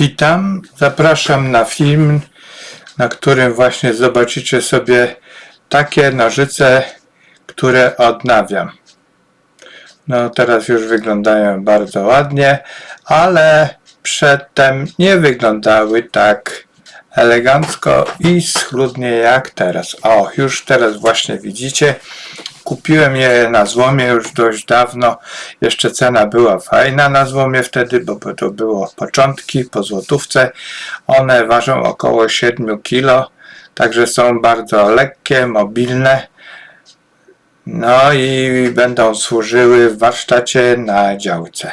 Witam, zapraszam na film, na którym właśnie zobaczycie sobie takie nożyce, które odnawiam. No teraz już wyglądają bardzo ładnie, ale przedtem nie wyglądały tak elegancko i schludnie jak teraz. O, już teraz właśnie widzicie. Kupiłem je na złomie już dość dawno. Jeszcze cena była fajna na złomie wtedy, bo to było początki po złotówce. One ważą około 7 kg, także są bardzo lekkie, mobilne. No i będą służyły w warsztacie na działce.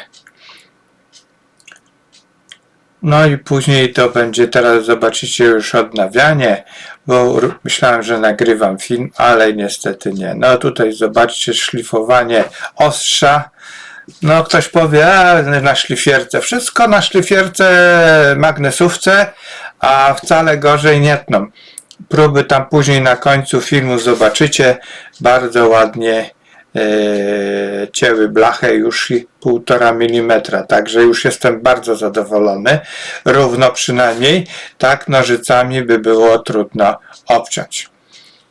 No i później to będzie, teraz zobaczycie już odnawianie, bo myślałem, że nagrywam film, ale niestety nie. No tutaj zobaczcie szlifowanie ostrza. No ktoś powie, a na szlifierce. Wszystko na szlifierce magnesówce, a wcale gorzej nie tną. Próby tam później na końcu filmu zobaczycie. Bardzo ładnie cięły blachę już i 1,5 mm, także już jestem bardzo zadowolony. Równo przynajmniej, tak nożycami by było trudno obciąć.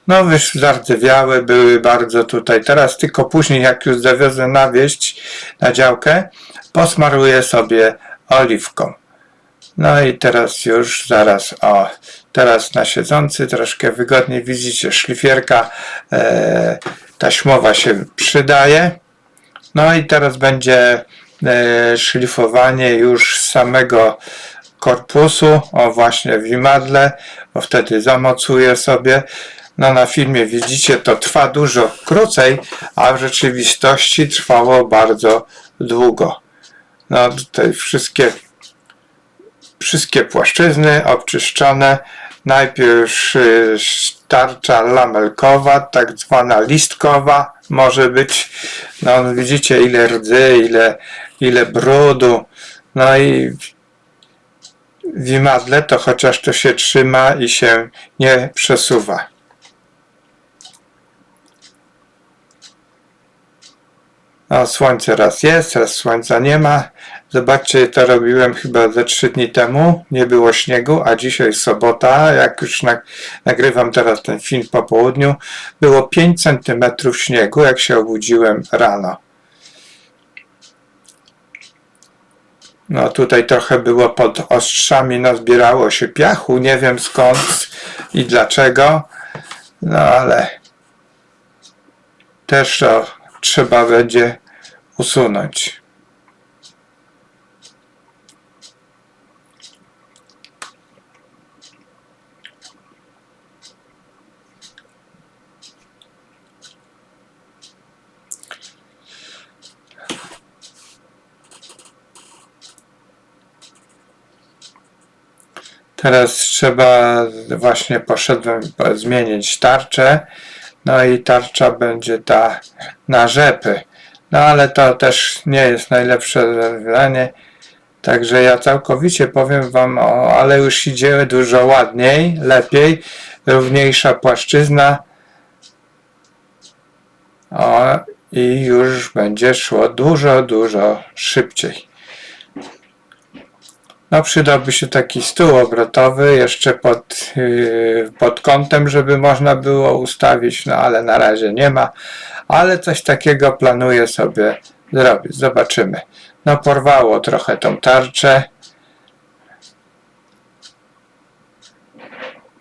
No już zardzewiałe były bardzo tutaj. Teraz tylko później jak już zawiozę na wieść na działkę, posmaruję sobie oliwką. No i teraz już zaraz, o, teraz na siedzący troszkę wygodniej widzicie, szlifierka e, taśmowa się przydaje. No i teraz będzie e, szlifowanie już samego korpusu, o właśnie w imadle, bo wtedy zamocuję sobie. No na filmie widzicie, to trwa dużo krócej, a w rzeczywistości trwało bardzo długo. No tutaj wszystkie wszystkie płaszczyzny obczyszczone. Najpierw y, tarcza lamelkowa, tak zwana listkowa może być. No widzicie ile rdzy, ile, ile brudu. No i w imadle to chociaż to się trzyma i się nie przesuwa. No, słońce raz jest, raz słońca nie ma. Zobaczcie, to robiłem chyba ze trzy dni temu. Nie było śniegu, a dzisiaj sobota. Jak już nag- nagrywam teraz ten film po południu, było 5 cm śniegu, jak się obudziłem rano. No tutaj trochę było pod ostrzami, no zbierało się piachu, nie wiem skąd i dlaczego, no ale też to trzeba będzie usunąć. Teraz trzeba, właśnie poszedłem po- zmienić tarczę, no i tarcza będzie ta na rzepy. No ale to też nie jest najlepsze rozwiązanie. Także ja całkowicie powiem Wam, o, ale już idzie dużo ładniej, lepiej, równiejsza płaszczyzna. O, i już będzie szło dużo, dużo szybciej. No przydałby się taki stół obrotowy jeszcze pod, yy, pod kątem, żeby można było ustawić, no ale na razie nie ma. Ale coś takiego planuję sobie zrobić. Zobaczymy. No porwało trochę tą tarczę.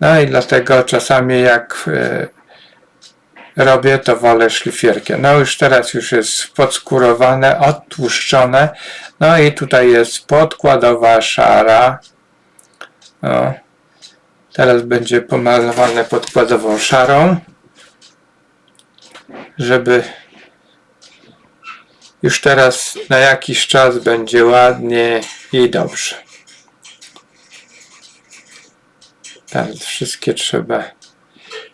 No i dlatego czasami jak yy, robię, to wolę szlifierkę. No już teraz już jest podskórowane, odtłuszczone. No i tutaj jest podkładowa szara. Teraz będzie pomalowane podkładową szarą, żeby już teraz na jakiś czas będzie ładnie i dobrze. Teraz wszystkie trzeba.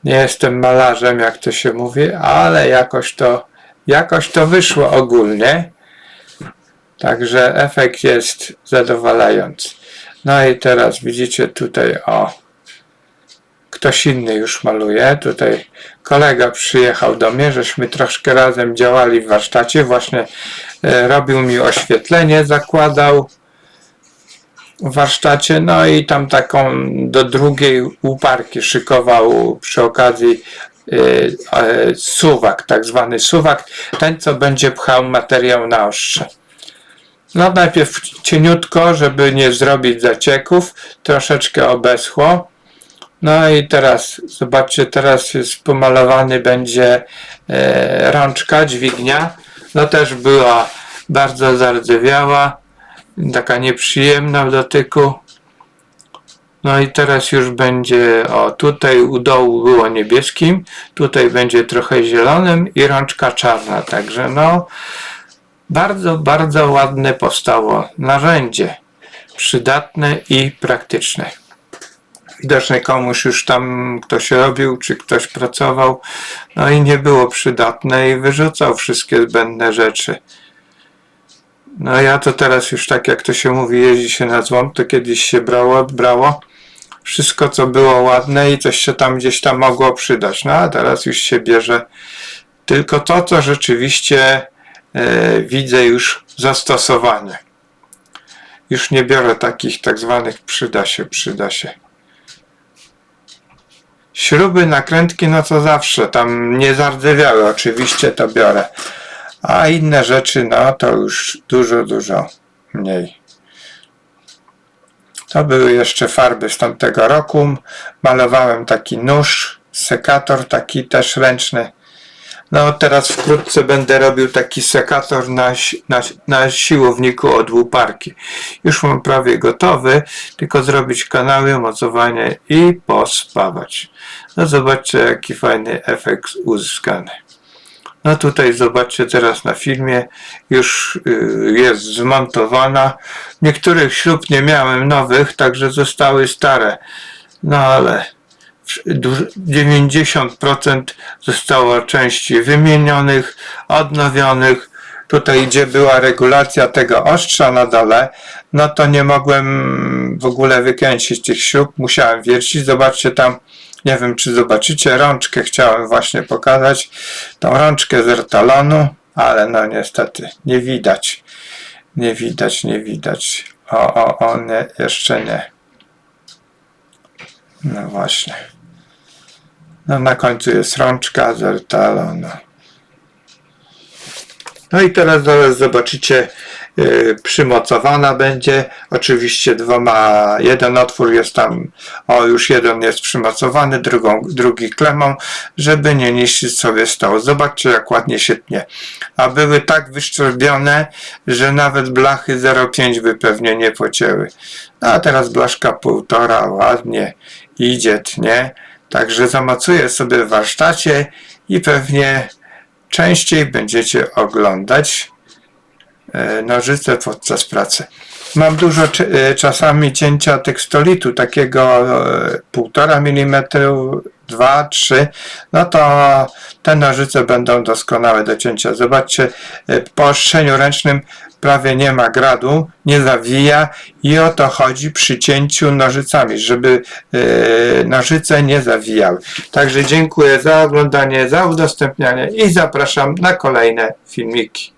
Nie jestem malarzem, jak to się mówi, ale jakoś to, jakoś to wyszło ogólnie. Także efekt jest zadowalający. No i teraz widzicie tutaj, o, ktoś inny już maluje. Tutaj kolega przyjechał do mnie, żeśmy troszkę razem działali w warsztacie. Właśnie e, robił mi oświetlenie, zakładał. Warsztacie, no i tam taką do drugiej łuparki szykował przy okazji y, suwak, tak zwany suwak, ten co będzie pchał materiał na ostrze. No najpierw cieniutko, żeby nie zrobić zacieków, troszeczkę obeschło. No i teraz, zobaczcie, teraz jest pomalowany będzie e, rączka, dźwignia. No też była bardzo zardzewiała, taka nieprzyjemna w dotyku. No i teraz już będzie, o tutaj u dołu było niebieskim, tutaj będzie trochę zielonym i rączka czarna, także no bardzo, bardzo ładne powstało narzędzie, przydatne i praktyczne. Widocznie komuś już tam ktoś robił, czy ktoś pracował, no i nie było przydatne i wyrzucał wszystkie zbędne rzeczy. No ja to teraz już tak jak to się mówi, jeździ się na złom, to kiedyś się brało, brało wszystko co było ładne i coś się tam gdzieś tam mogło przydać. No a teraz już się bierze tylko to, co rzeczywiście e, widzę już zastosowanie. Już nie biorę takich tak zwanych przyda się, przyda się. Śruby, nakrętki, no to zawsze, tam nie zardzewiały, oczywiście to biorę. A inne rzeczy, no to już dużo, dużo mniej. To były jeszcze farby z tamtego roku. Malowałem taki nóż, sekator taki też ręczny. No teraz wkrótce będę robił taki sekator na, na, na siłowniku od łuparki. Już mam prawie gotowy, tylko zrobić kanały, mocowanie i pospawać. No zobaczcie jaki fajny efekt uzyskany. No tutaj zobaczcie teraz na filmie, już y, jest zmontowana. Niektórych śrub nie miałem nowych, także zostały stare. No ale du- 90% zostało części wymienionych, odnowionych. Tutaj, gdzie była regulacja tego ostrza na dole, no to nie mogłem w ogóle wykręcić tych śrub, musiałem wiercić. Zobaczcie tam, nie wiem czy zobaczycie, rączkę chciałem właśnie pokazać, tą rączkę z ertalonu, ale no niestety nie widać. Nie widać, nie widać. O, o, o, nie, jeszcze nie. No właśnie. No na końcu jest rączka z ertalonu. No i teraz zaraz zobaczycie, przymocowana będzie. Oczywiście dwoma, jeden otwór jest tam, o już jeden jest przymocowany, drugą, drugi klemą, żeby nie niszczyć sobie stołu. Zobaczcie jak ładnie się tnie. A były tak wyszczerbione, że nawet blachy 0,5 by pewnie nie pocięły. No a teraz blaszka półtora ładnie idzie, tnie. Także zamocuję sobie w warsztacie i pewnie częściej będziecie oglądać nożyce podczas pracy. Mam dużo e, czasami cięcia tekstolitu, takiego e, 1,5 mm, 2, 3, no to te nożyce będą doskonałe do cięcia. Zobaczcie, e, po ostrzeniu ręcznym prawie nie ma gradu, nie zawija i o to chodzi przy cięciu nożycami, żeby e, nożyce nie zawijały. Także dziękuję za oglądanie, za udostępnianie i zapraszam na kolejne filmiki.